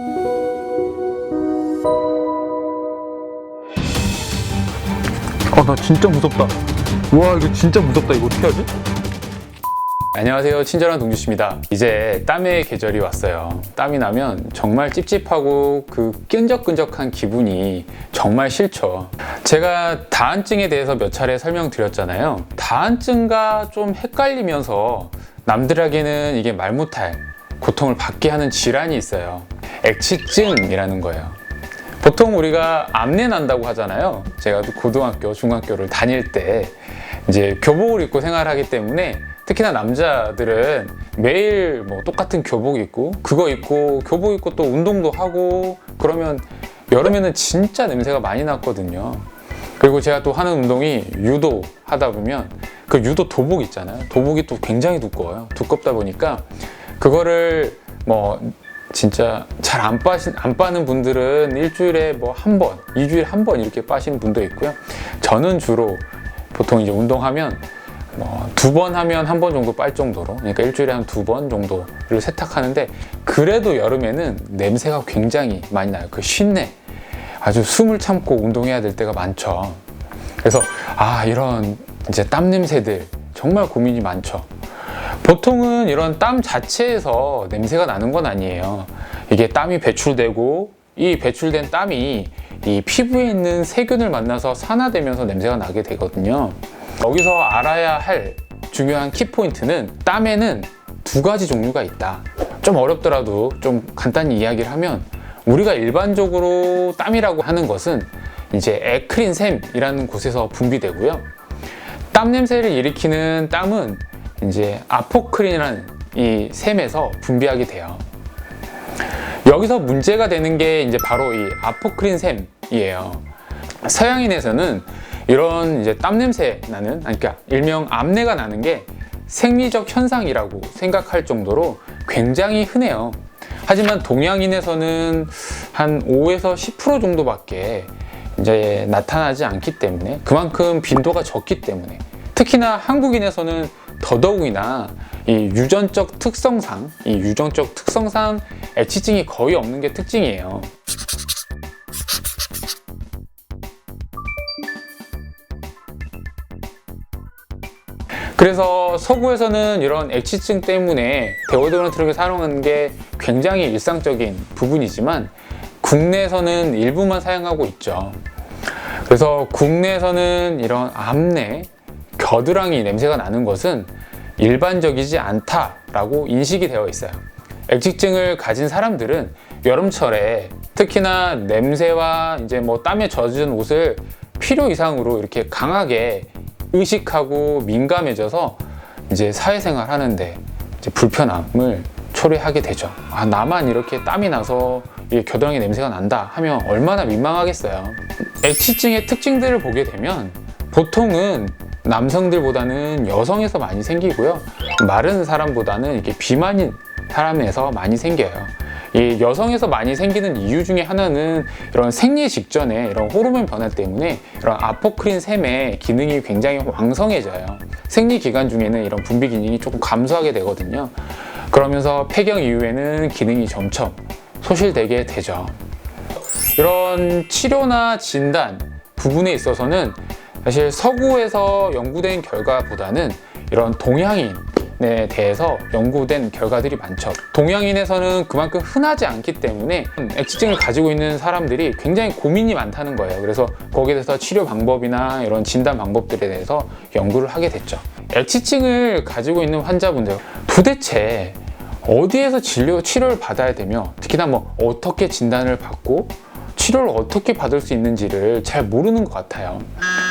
아, 나 진짜 무섭다. 와, 이거 진짜 무섭다. 이거 어떻게 하지? 안녕하세요. 친절한 동주씨입니다. 이제 땀의 계절이 왔어요. 땀이 나면 정말 찝찝하고 그 끈적끈적한 기분이 정말 싫죠. 제가 다한증에 대해서 몇 차례 설명드렸잖아요. 다한증과 좀 헷갈리면서 남들에게는 이게 말 못할 고통을 받게 하는 질환이 있어요. 액치증이라는 거예요. 보통 우리가 암내 난다고 하잖아요. 제가 고등학교, 중학교를 다닐 때 이제 교복을 입고 생활하기 때문에 특히나 남자들은 매일 뭐 똑같은 교복 입고 그거 입고 교복 입고 또 운동도 하고 그러면 여름에는 진짜 냄새가 많이 났거든요. 그리고 제가 또 하는 운동이 유도 하다 보면 그 유도 도복 있잖아요. 도복이 또 굉장히 두꺼워요. 두껍다 보니까 그거를 뭐 진짜 잘 안 빠신 안 빠는 분들은 일주일에 뭐 한 번, 이주일에 한 번 이렇게 빠시는 분도 있고요. 저는 주로 보통 이제 운동하면 뭐 두번 하면 한 번 정도 빨 정도로 그러니까 일주일에 한 두 번 정도를 세탁하는데 그래도 여름에는 냄새가 굉장히 많이 나요. 그 쉰내 아주 숨을 참고 운동해야 될 때가 많죠. 그래서 아 이런 이제 땀 냄새들 정말 고민이 많죠. 보통은 이런 땀 자체에서 냄새가 나는 건 아니에요. 이게 땀이 배출되고 이 배출된 땀이 이 피부에 있는 세균을 만나서 산화되면서 냄새가 나게 되거든요. 여기서 알아야 할 중요한 키포인트는 땀에는 두 가지 종류가 있다. 좀 어렵더라도 좀 간단히 이야기를 하면 우리가 일반적으로 땀이라고 하는 것은 이제 에크린샘이라는 곳에서 분비되고요. 땀 냄새를 일으키는 땀은 이제 아포크린이라는 이 샘에서 분비하게 돼요. 여기서 문제가 되는 게 이제 바로 이 아포크린 샘이에요. 서양인에서는 이런 이제 땀 냄새 나는, 아니, 그러니까 일명 암내가 나는 게 생리적 현상이라고 생각할 정도로 굉장히 흔해요. 하지만 동양인에서는 한 5에서 10% 정도밖에 이제 나타나지 않기 때문에 그만큼 빈도가 적기 때문에 특히나 한국인에서는 더더욱이나 이 유전적 특성상 이 유전적 특성상 애치증이 거의 없는 게 특징이에요. 그래서 서구에서는 이런 액치증 때문에 데오드런트를 사용하는 게 굉장히 일상적인 부분이지만 국내에서는 일부만 사용하고 있죠. 그래서 국내에서는 이런 암내, 겨드랑이 냄새가 나는 것은 일반적이지 않다라고 인식이 되어 있어요. 액치증을 가진 사람들은 여름철에 특히나 냄새와 이제 뭐 땀에 젖은 옷을 필요 이상으로 이렇게 강하게 의식하고 민감해져서 이제 사회생활 하는데 이제 불편함을 초래하게 되죠. 아, 나만 이렇게 땀이 나서 이 겨드랑이 냄새가 난다 하면 얼마나 민망하겠어요. 액치증의 특징들을 보게 되면 보통은 남성들보다는 여성에서 많이 생기고요. 마른 사람보다는 이렇게 비만인 사람에서 많이 생겨요. 이 여성에서 많이 생기는 이유 중에 하나는 이런 생리 직전에 이런 호르몬 변화 때문에 이런 아포크린 샘의 기능이 굉장히 왕성해져요. 생리 기간 중에는 이런 분비 기능이 조금 감소하게 되거든요. 그러면서 폐경 이후에는 기능이 점점 소실되게 되죠. 이런 치료나 진단 부분에 있어서는 사실 서구에서 연구된 결과보다는 이런 동양인 에 대해서 연구된 결과들이 많죠. 동양인에서는 그만큼 흔하지 않기 때문에 액치증을 가지고 있는 사람들이 굉장히 고민이 많다는 거예요. 그래서 거기에 대해서 치료 방법이나 이런 진단 방법들에 대해서 연구를 하게 됐죠. 액치증을 가지고 있는 환자분들 도대체 어디에서 진료 치료를 받아야 되며 특히나 뭐 어떻게 진단을 받고 치료를 어떻게 받을 수 있는지를 잘 모르는 것 같아요.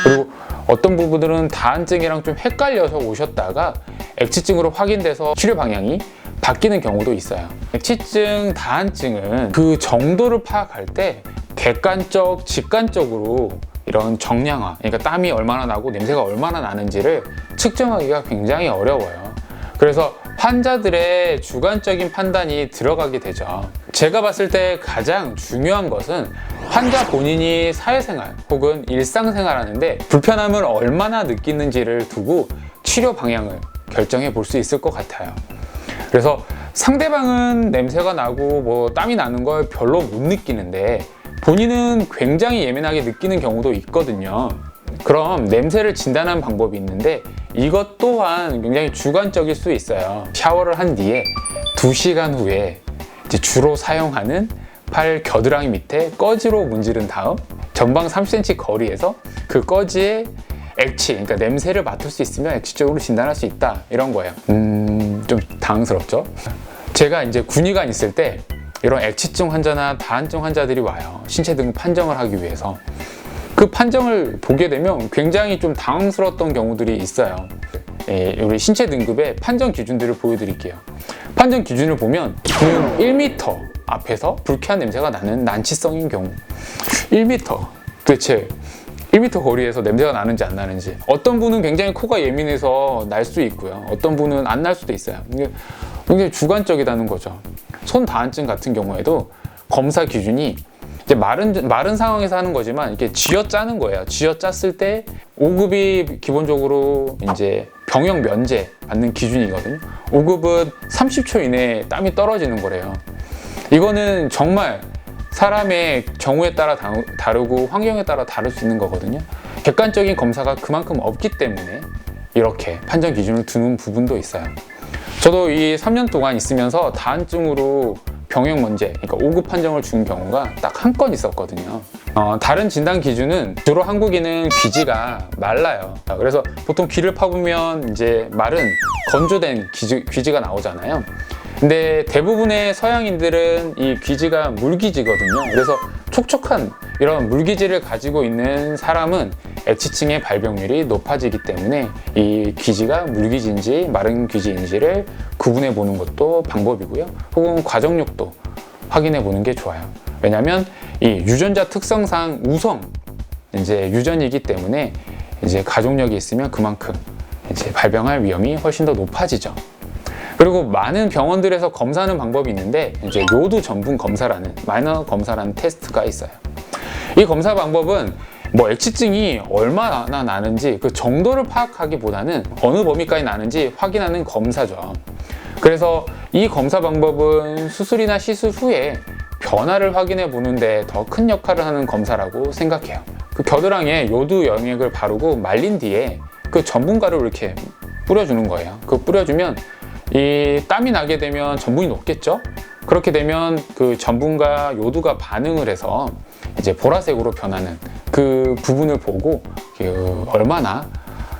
그리고 어떤 부분들은 다한증이랑 좀 헷갈려서 오셨다가 액치증으로 확인돼서 치료 방향이 바뀌는 경우도 있어요. 액치증, 다한증은 그 정도를 파악할 때 객관적, 직관적으로 이런 정량화, 그러니까 땀이 얼마나 나고 냄새가 얼마나 나는지를 측정하기가 굉장히 어려워요. 그래서 환자들의 주관적인 판단이 들어가게 되죠. 제가 봤을 때 가장 중요한 것은 환자 본인이 사회생활 혹은 일상생활 하는데 불편함을 얼마나 느끼는지를 두고 치료 방향을 결정해 볼 수 있을 것 같아요. 그래서 상대방은 냄새가 나고 뭐 땀이 나는 걸 별로 못 느끼는데 본인은 굉장히 예민하게 느끼는 경우도 있거든요. 그럼 냄새를 진단하는 방법이 있는데 이것 또한 굉장히 주관적일 수 있어요. 샤워를 한 뒤에 2시간 후에 주로 사용하는 팔 겨드랑이 밑에 꺼지로 문지른 다음 전방 3cm 거리에서 그 꺼지에 액취, 그러니까 냄새를 맡을 수 있으면 액취적으로 진단할 수 있다 이런 거예요. 음, 좀 당황스럽죠? 제가 이제 군의관 있을 때 이런 액취증 환자나 다한증 환자들이 와요. 신체 등급 판정을 하기 위해서. 그 판정을 보게 되면 굉장히 좀 당황스러웠던 경우들이 있어요. 예, 우리 신체 등급의 판정 기준들을 보여드릴게요. 판정 기준을 보면 그 1m 앞에서 불쾌한 냄새가 나는 난치성인 경우. 1m 도대체 1m 거리에서 냄새가 나는지 안 나는지. 어떤 분은 굉장히 코가 예민해서 날 수 있고요. 어떤 분은 안 날 수도 있어요. 굉장히 주관적이다는 거죠. 손 다한증 같은 경우에도 검사 기준이 이제 마른 마른 상황에서 하는 거지만 이렇게 쥐어 짜는 거예요. 쥐어 짰을 때 5급이 기본적으로 이제 병역 면제 받는 기준이거든요. 5급은 30초 이내에 땀이 떨어지는 거래요. 이거는 정말 사람의 경우에 따라 다- 다르고 환경에 따라 다를 수 있는 거거든요. 객관적인 검사가 그만큼 없기 때문에 이렇게 판정 기준을 두는 부분도 있어요. 저도 이 3년 동안 있으면서 다한증으로 병역 문제, 그러니까 5급 판정을 준 경우가 딱 한 건 있었거든요. 어, 다른 진단 기준은 주로 한국인은 귀지가 말라요. 그래서 보통 귀를 파보면 이제 마른 건조된 귀지, 귀지가 나오잖아요. 근데 대부분의 서양인들은 이 귀지가 물귀지거든요. 그래서 촉촉한 이런 물귀지를 가지고 있는 사람은 액취층의 발병률이 높아지기 때문에 이 귀지가 물귀지인지 마른 귀지인지를 구분해 보는 것도 방법이고요. 혹은 과정력도 확인해 보는 게 좋아요. 왜냐하면 이 유전자 특성상 우성 이제 유전이기 때문에 이제 가족력이 있으면 그만큼 이제 발병할 위험이 훨씬 더 높아지죠. 그리고 많은 병원들에서 검사하는 방법이 있는데 이제 요드 전분 검사라는 마이너 검사라는 테스트가 있어요. 이 검사 방법은 뭐 액취증이 얼마나 나는지 그 정도를 파악하기보다는 어느 범위까지 나는지 확인하는 검사죠. 그래서 이 검사 방법은 수술이나 시술 후에 변화를 확인해 보는데 더 큰 역할을 하는 검사라고 생각해요. 그 겨드랑이에 요드 영액을 바르고 말린 뒤에 그 전분가루 이렇게 뿌려주는 거예요. 그 뿌려주면 이 땀이 나게 되면 전분이 녹겠죠? 그렇게 되면 그 전분과 요드가 반응을 해서 이제 보라색으로 변하는 그 부분을 보고 그 얼마나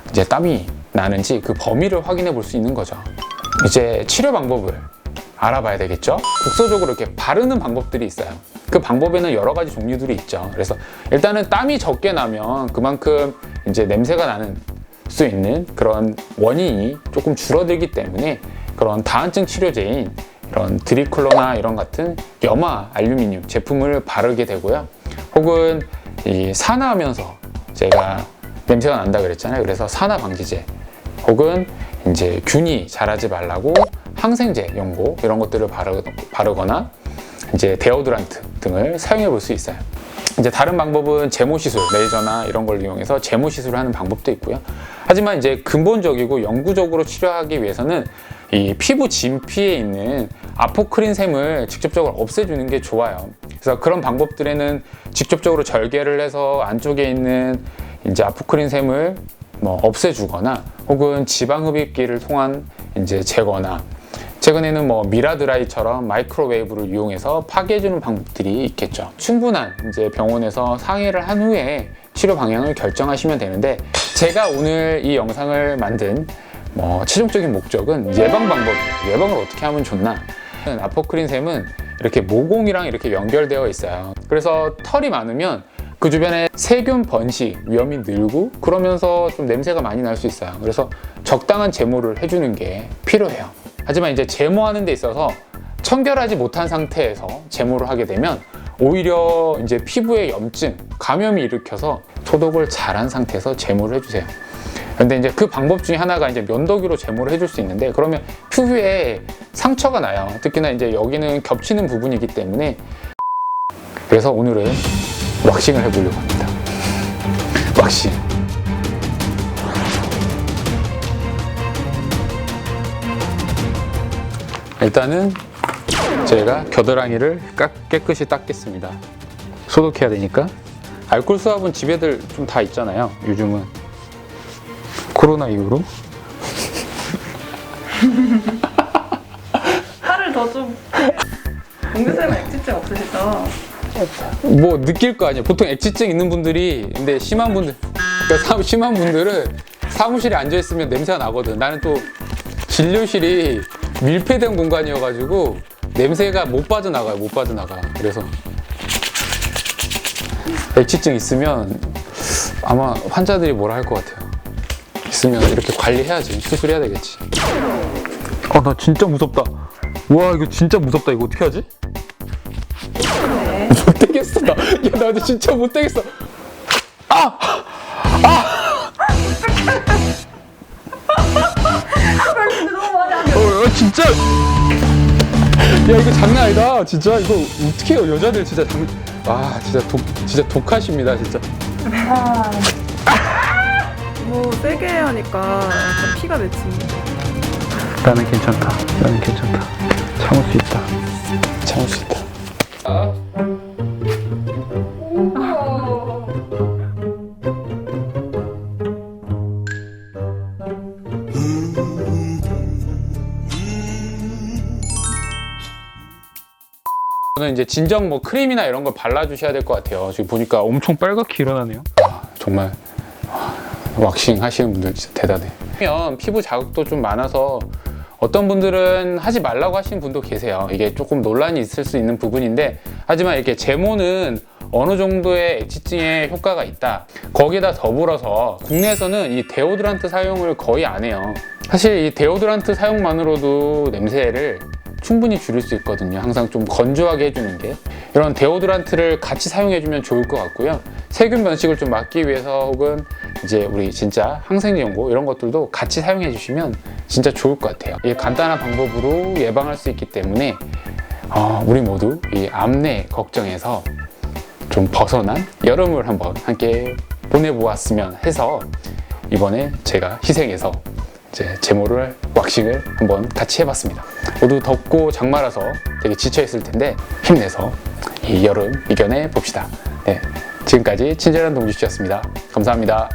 이제 땀이 나는지 그 범위를 확인해 볼 수 있는 거죠. 이제 치료 방법을 알아봐야 되겠죠? 국소적으로 이렇게 바르는 방법들이 있어요. 그 방법에는 여러 가지 종류들이 있죠. 그래서 일단은 땀이 적게 나면 그만큼 이제 냄새가 나는 수 있는 그런 원인이 조금 줄어들기 때문에 그런 다한증 치료제인 이런 드리클로나 이런 같은 염화 알루미늄 제품을 바르게 되고요. 혹은 이 산화하면서 제가 냄새가 난다 그랬잖아요. 그래서 산화 방지제 혹은 이제 균이 자라지 말라고 항생제 연고 이런 것들을 바르, 바르거나 이제 데오드란트 등을 사용해 볼 수 있어요. 이제 다른 방법은 제모 시술, 레이저나 이런 걸 이용해서 제모 시술을 하는 방법도 있고요. 하지만 이제 근본적이고 영구적으로 치료하기 위해서는 이 피부 진피에 있는 아포크린 샘을 직접적으로 없애주는 게 좋아요. 그래서 그런 방법들에는 직접적으로 절개를 해서 안쪽에 있는 이제 아포크린 샘을 뭐 없애주거나 혹은 지방 흡입기를 통한 이제 제거나 최근에는 뭐 미라드라이처럼 마이크로웨이브를 이용해서 파괴해주는 방법들이 있겠죠. 충분한 이제 병원에서 상의를 한 후에 치료 방향을 결정하시면 되는데 제가 오늘 이 영상을 만든 뭐 최종적인 목적은 예방 방법이에요. 예방을 어떻게 하면 좋나? 아포크린 샘은 이렇게 모공이랑 이렇게 연결되어 있어요. 그래서 털이 많으면 그 주변에 세균 번식 위험이 늘고 그러면서 좀 냄새가 많이 날 수 있어요. 그래서 적당한 제모를 해주는 게 필요해요. 하지만 이제 제모하는 데 있어서 청결하지 못한 상태에서 제모를 하게 되면 오히려 이제 피부에 염증, 감염이 일으켜서 소독을 잘한 상태에서 제모를 해주세요. 근데 이제 그 방법 중에 하나가 이제 면도기로 제모를 해줄 수 있는데 그러면 피부에 상처가 나요. 특히나 이제 여기는 겹치는 부분이기 때문에 그래서 오늘은 왁싱을 해보려고 합니다. 왁싱. 일단은 제가 겨드랑이를 깍, 깨끗이 닦겠습니다. 소독해야 되니까. 알콜 수압은 집에들 좀 다 있잖아요. 요즘은 코로나 이후로. 살을 더 좀. 공유쌤은 액지증 없으시죠? 뭐 느낄 거 아니에요. 보통 액지증 있는 분들이 근데 심한 분들, 그러니까 사- 심한 분들은 사무실에 앉아 있으면 냄새가 나거든. 나는 또 진료실이 밀폐된 공간이어가지고 냄새가 못 빠져나가요. 못 빠져나가. 그래서 액지증 있으면 아마 환자들이 뭐라 할 것 같아요. 있으면 이렇게 관리해야지. 수술해야 되겠지. 아, 나 진짜 무섭다. 와, 이거 진짜 무섭다. 이거 어떻게 하지? 네. 못 되겠어. 나, 야, 나 진짜 못 되겠어. 너무 많이 안 어, 어, 진짜. 야, 이거 장난 아니다. 진짜 이거 어떻게 해요? 여자들 진짜 장. 아, 진짜 독, 진짜 독하십니다, 진짜. 너무 세게 하니까 약간 피가 맺힙니다. 나는 괜찮다. 나는 괜찮다. 참을 수 있다. 참을 수 있다. 저는 이제 진정 뭐 크림이나 이런 걸 발라주셔야 될 것 같아요. 지금 보니까 엄청 빨갛게 일어나네요. 아, 정말 아, 왁싱 하시는 분들 진짜 대단해. 그러면 피부 자극도 좀 많아서 어떤 분들은 하지 말라고 하시는 분도 계세요. 이게 조금 논란이 있을 수 있는 부분인데 하지만 이렇게 제모는 어느 정도의 액지증에 효과가 있다. 거기다 더불어서 국내에서는 이 데오드란트 사용을 거의 안 해요. 사실 이 데오드란트 사용만으로도 냄새를 충분히 줄일 수 있거든요. 항상 좀 건조하게 해주는 게. 이런 데오드란트를 같이 사용해주면 좋을 것 같고요. 세균 변식을 좀 막기 위해서 혹은 이제 우리 진짜 항생제 연고 이런 것들도 같이 사용해 주시면 진짜 좋을 것 같아요. 이 간단한 방법으로 예방할 수 있기 때문에 어, 우리 모두 이 암내 걱정에서 좀 벗어난 여름을 한번 함께 보내보았으면 해서 이번에 제가 희생해서 이제 제모를 왁싱을 한번 같이 해봤습니다. 모두 덥고 장마라서 되게 지쳐 있을 텐데 힘내서 이 여름 이겨내 봅시다. 네, 지금까지 친절한 동주씨였습니다. 감사합니다.